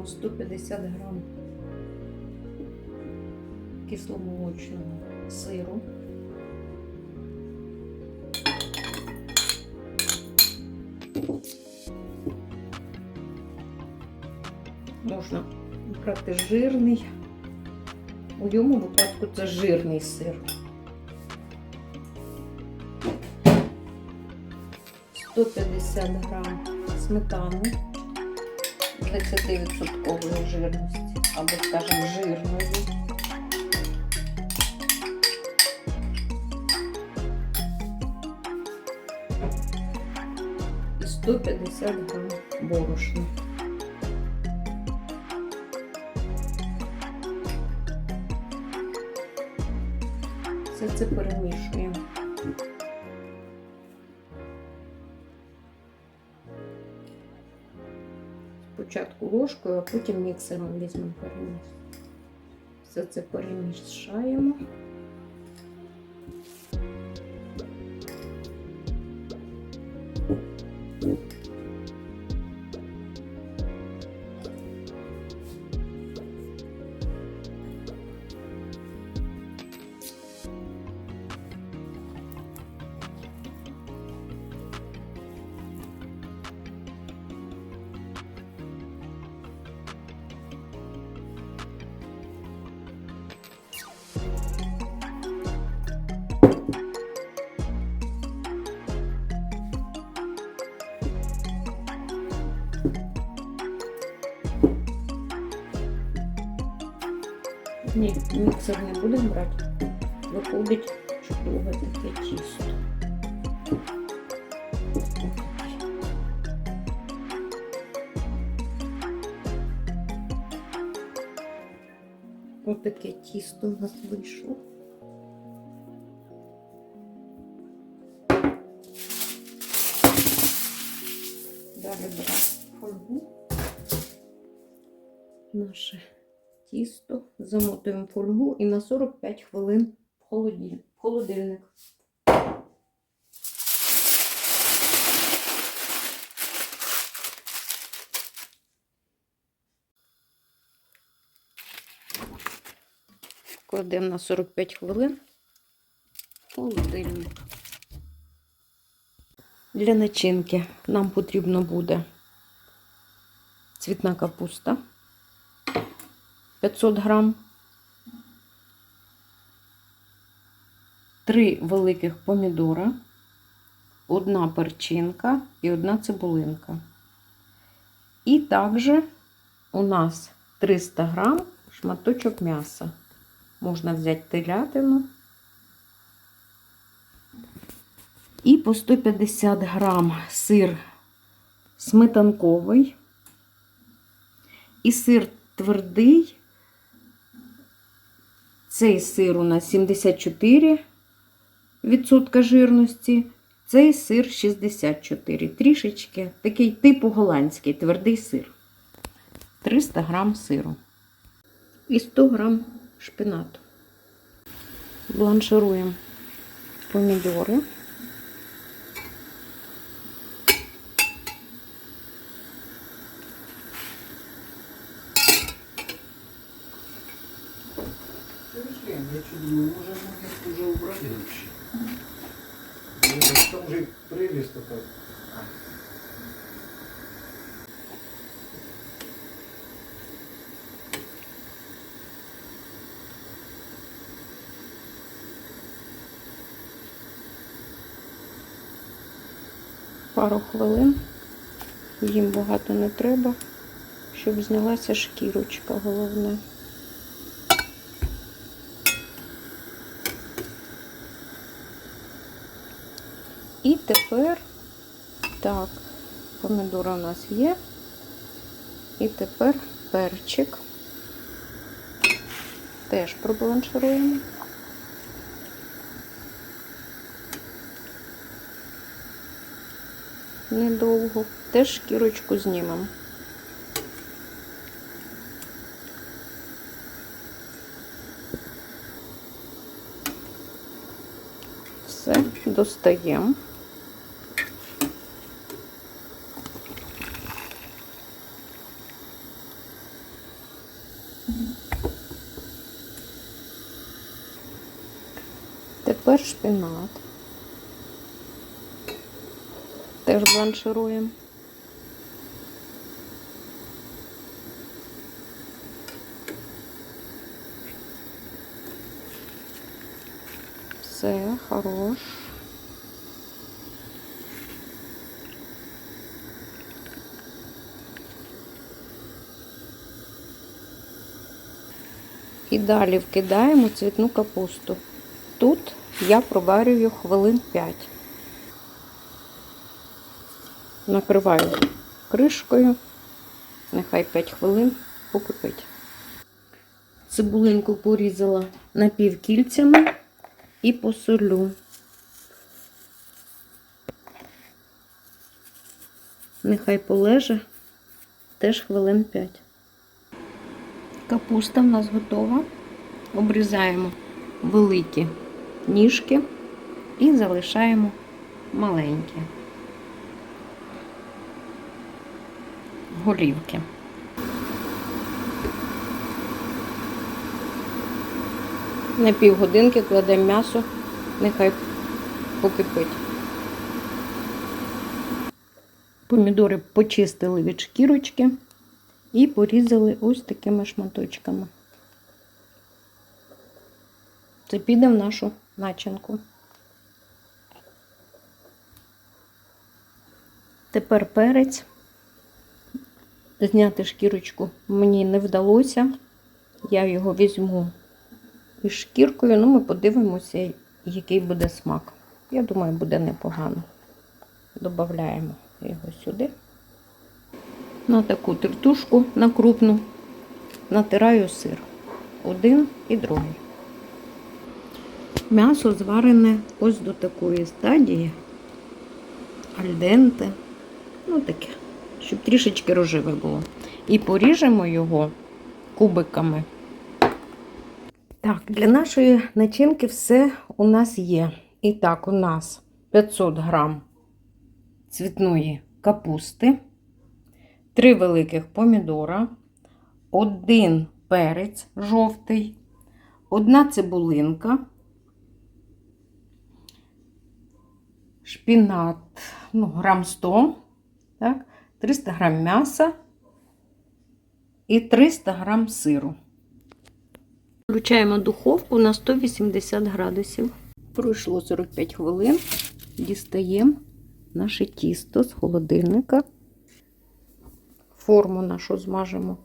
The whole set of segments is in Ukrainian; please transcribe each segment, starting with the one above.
беремо 150 грам кисломолочного сиру. Можна брати жирний. У йому випадку це жирний сир. 150 грам сметани 20% жирності, або, скажімо, жирної. І 150 грам борошна. Все це перемішуємо. Спочатку ложкою, а потім міксером візьмемо переміс. Все це перемішаємо. Ні, міксер не будемо брати. Виходить чудове таке тісто. Ось таке тісто у нас вийшло. Далі беремо фольгу. Наше тісто, замотуємо фольгу і на 45 хвилин в холодильник. Кладемо на 45 хвилин в холодильник. Для начинки нам потрібно буде цвітна капуста. 500 грам, три великих помідора, одна перчинка і одна цибулинка. І також у нас 300 грам шматочок м'яса. Можна взяти телятину. І по 150 грам сир сметанковий. І сир твердий. Цей сир у нас 74% жирності, цей сир 64. Трішечки такий типу голландський твердий сир. 300 грам сиру. І 100 грам шпинату. Бланшируємо помідори. Думаю, может мы уже убрали вообще? Ну, Там же прелесть только. Пару хвилин. Їм багато не треба, щоб знялася шкірочка головне. І тепер, так, помідори у нас є. І тепер перчик. Теж пробланшируємо. Недовго. Теж шкірочку знімемо. Все, достаємо. Тепер шпинат. Теж бланшируємо. Все, хорош. І далі вкидаємо цвітну капусту. Тут я проварюю хвилин 5. Накриваю кришкою. Нехай 5 хвилин покипить. Цибулинку порізала напівкільцями і посолю. Нехай полеже теж хвилин 5. Капуста в нас готова. Обрізаємо великі ніжки і залишаємо маленькі голівки. На півгодинки кладемо м'ясо, нехай покипить. Помідори почистили від шкірочки і порізали ось такими шматочками. Це піде в нашу начинку. Тепер перець. Зняти шкірочку мені не вдалося. Я його візьму із шкіркою, ну ми подивимося, який буде смак. Я думаю, буде непогано. Добавляємо його сюди. На таку тертушку, на крупну, натираю сир. Один і другий. М'ясо зварене ось до такої стадії. Альденте. Ну таке, щоб трішечки рожеве було. І поріжемо його кубиками. Так, для нашої начинки все у нас є. І так, у нас 500 грам цвітної капусти, 3 великих помідора, один перець жовтий, одна цибулинка, шпінат, ну, грам 100, так, 300 грам м'яса і 300 грам сиру. Включаємо духовку на 180 градусів. Пройшло 45 хвилин. Дістаємо наше тісто з холодильника. Форму нашу змажемо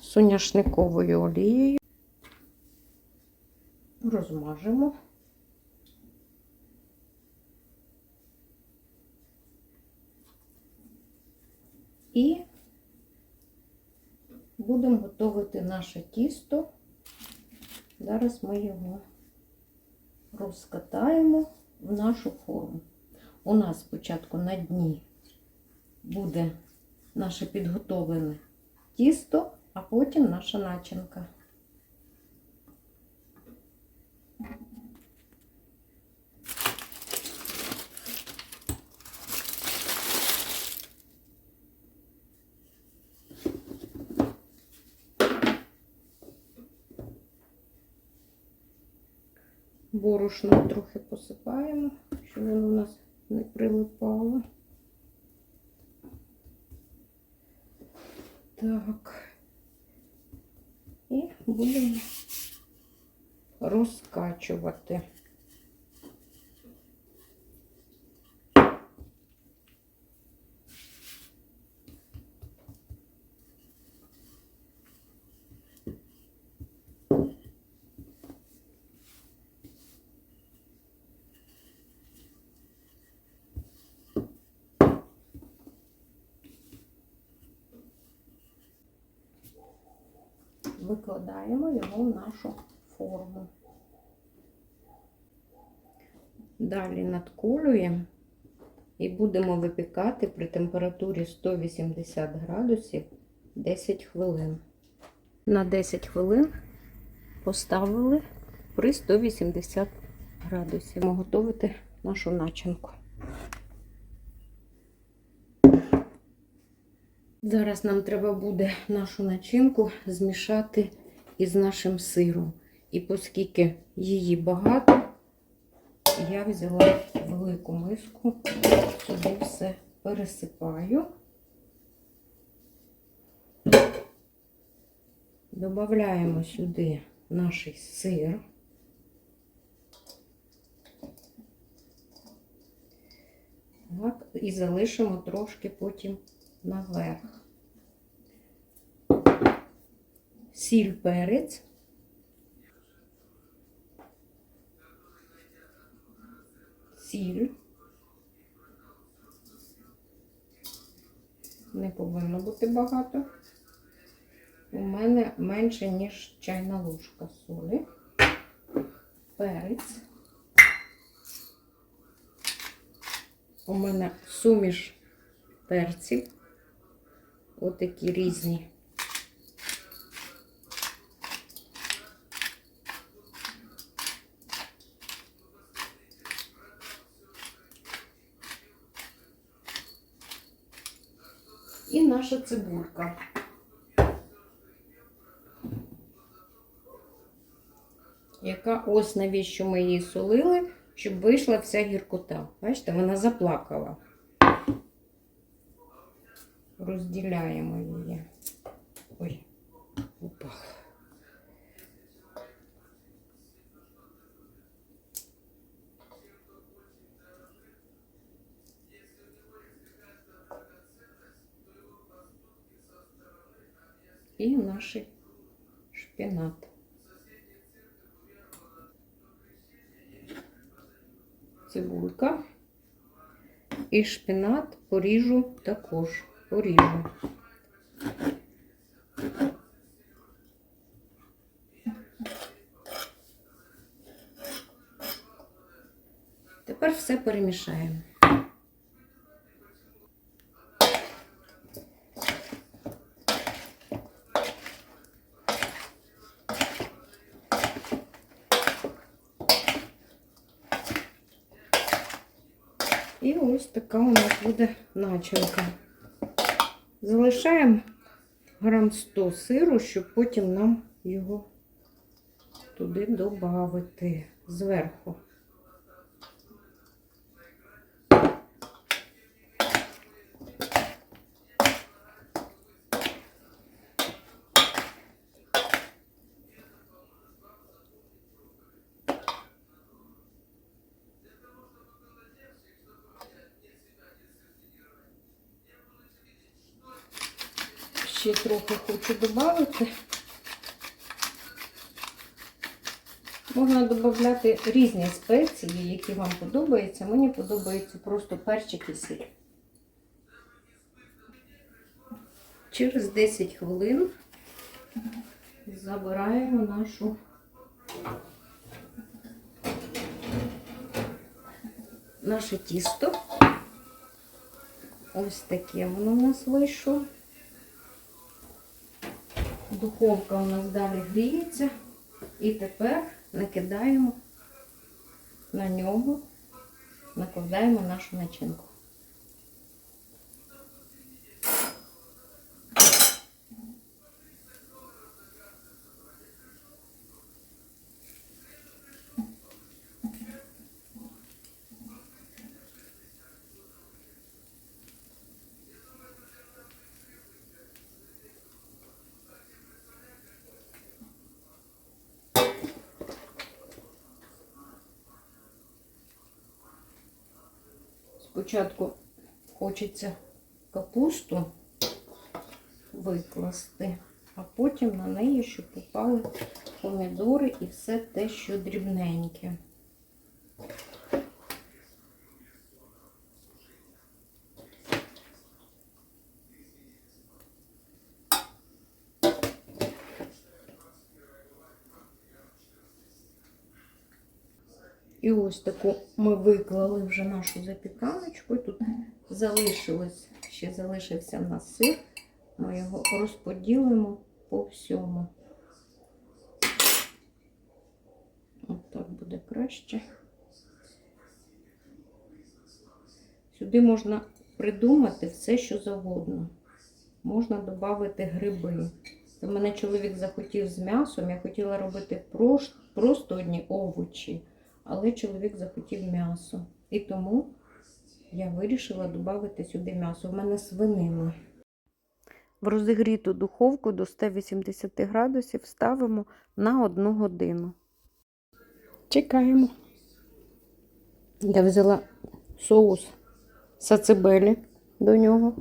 соняшниковою олією. Розмажемо. І будемо готувати наше тісто. Зараз ми його розкатаємо в нашу форму. У нас спочатку на дні буде наше підготовлене тісто, а потім наша начинка. Борошно трохи посипаємо, щоб воно у нас не прилипало. Так. І будемо розкачувати. Викладаємо його в нашу форму. Далі надколюємо і будемо випікати при температурі 180 градусів 10 хвилин. На 10 хвилин поставили при 180 градусів. Будемо готувати нашу начинку. Зараз нам треба буде нашу начинку змішати із нашим сиром. І оскільки її багато, я взяла велику миску, сюди все пересипаю. Добавляємо сюди наш сир. Так, і залишимо трошки потім наверх. Сіль перець. Сіль. Не повинно бути багато. У мене менше, ніж чайна ложка солі. Перець. У мене суміш перців. Отакі різні. І наша цибулька. Яка ось навіщо ми її солили, щоб вийшла вся гіркота. Бачите, вона заплакала. Розділяємо її. І наш шпинат. Цибулька. І шпинат поріжу також. Поріжу. Тепер все перемішаємо. І ось така у нас буде начинка. Залишаємо грам 100 сиру, щоб потім нам його туди додати зверху. Ще трохи хочу додати. Можна додати різні спеції, які вам подобаються. Мені подобається просто перчик і сіль. Через 10 хвилин забираємо нашу наше тісто. Ось таке воно у нас вийшло. Духовка у нас далі гріється. І тепер накидаємо на нього, накладаємо нашу начинку. Спочатку хочеться капусту викласти, а потім на неї, щоб попали помідори і все те, що дрібненьке. І ось таку ми виклали вже нашу запіканочку. І тут залишилось, ще залишився в нас сир. Ми його розподілимо по всьому. От так буде краще. Сюди можна придумати все, що завгодно. Можна додати гриби. У мене чоловік захотів з м'ясом. Я хотіла робити просто одні овочі, але чоловік захотів м'ясо. І тому я вирішила додати сюди м'ясо. У мене свинина. В розігріту духовку до 180 градусів ставимо на 1 годину. Чекаємо. Я взяла соус сацибелі до нього.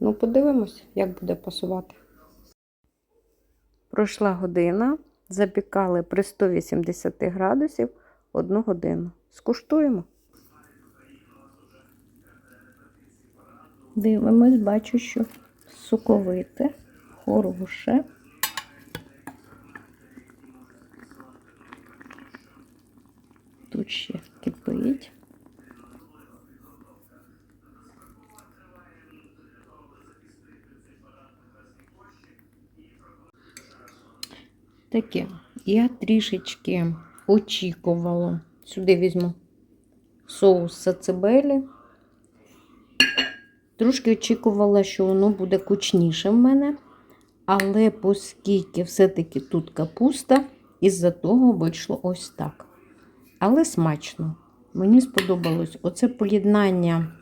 Ну, подивимось, як буде пасувати. Пройшла година, запікали при 180 градусів 1 годину. Скуштуємо. Дивимось, бачу, що соковите, хороше. Тут ще кипить. Таке. Я трішечки очікувала. Сюди візьму соус сацебелі. Трошки очікувала, що воно буде кучніше в мене. Але оскільки все-таки тут капуста, із-за того вийшло ось так. Але смачно. Мені сподобалось оце поєднання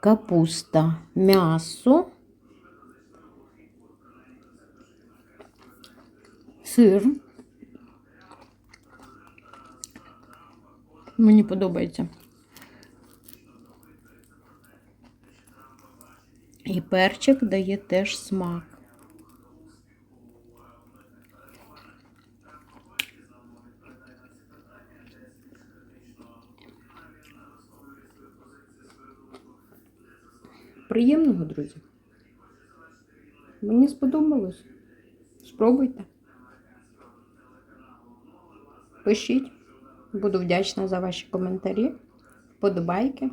капуста, м'ясо, сир. Мені подобається. І перчик дає теж смак. Приємного, друзі. Мені сподобалось. Спробуйте. Пишіть. Буду вдячна за ваші коментарі, вподобайки.